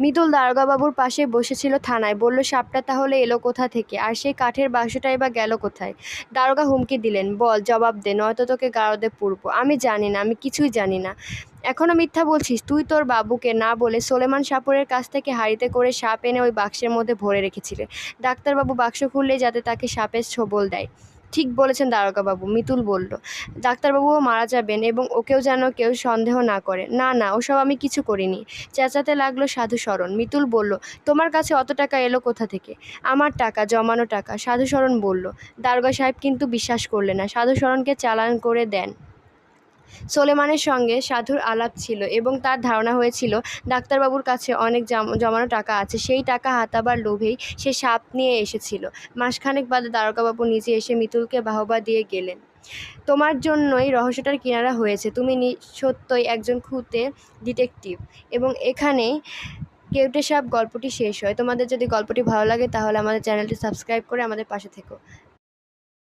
মিতুল দারোগাবাবুর পাশে বসেছিল থানায়। বলল, সাপটা তাহলে এলো কোথা থেকে? আর সেই কাঠের বাক্সটাই বা গেল কোথায় দারোগা হুমকি দিলেন, বল, জবাব দে, নয়তো তোকে গারদে পুরবো আমি জানি না, আমি কিছুই জানি না। এখনও মিথ্যা বলছিস, তুই তোর বাবুকে না বলে সোলেমান সাপুরের কাছ থেকে হাঁড়িতে করে সাপ এনে ওই বাক্সের মধ্যে ভরে রেখেছিলে। ডাক্তারবাবু বাক্স খুললে যাতে তাকে সাপের ছোবল দেয়। ঠিক বলেছেন দারোগাবাবু মিতুল বলল। ডাক্তারবাবুও মারা যাবেন এবং ওকেও যেন কেউ সন্দেহ না করে। না না, ওসব আমি কিছু করিনি। চেঁচাতে লাগল সাধু শরণ। মিতুল বলল, তোমার কাছে অত টাকা এলো কোথা থেকে? আমার টাকা, জমানো টাকা। সাধু শরণ বলল, দারোগা সাহেব কিন্তু বিশ্বাস করলে না। সাধু শরণকে চালান করে দেন। সোলেমানের সঙ্গে সাধুর আলাপ ছিল এবং তার ধারণা হয়েছিল, ডাক্তারবাবুর কাছে অনেক জাম- জমানো টাকা আছে, সেই টাকা হাতাবার লোভেই সে সাপ নিয়ে এসেছিল। মাসখানেক বাদে দ্বারকাবাবু নিজে এসে মিতুলকে বাহবা দিয়ে গেলেন। তোমার জন্যই রহস্যটার কিনারা হয়েছে। তুমি সত্যই একজন খুঁতে ডিটেকটিভ এবং এখানেই কেউটে সাপ গল্পটি শেষ হয়। তোমাদের যদি গল্পটি ভালো লাগে তাহলে আমাদের চ্যানেলটি সাবস্ক্রাইব করে আমাদের পাশে থেকো।